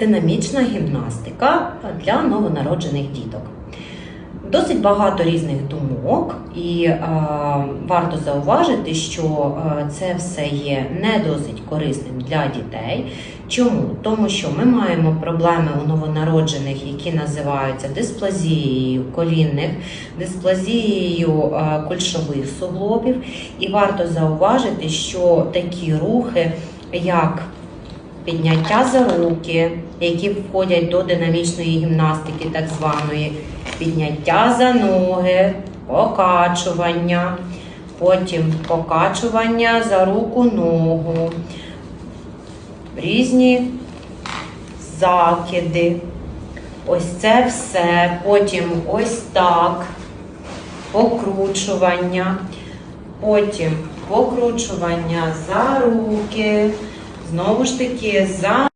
динамічна гімнастика для новонароджених діток. Досить багато різних думок, і е, варто зауважити, що е, це все є не досить корисним для дітей. Чому? Тому що ми маємо проблеми у новонароджених, які називаються дисплазією колінних, дисплазією е, кульшових суглобів. І варто зауважити, що такі рухи, як підняття за руки, які входять до динамічної гімнастики, так званої, підняття за ноги, покачування, потім покачування за руку ногу, різні закиди. Ось це все. Потім ось так, покручування, потім покручування за руки, знову ж таки за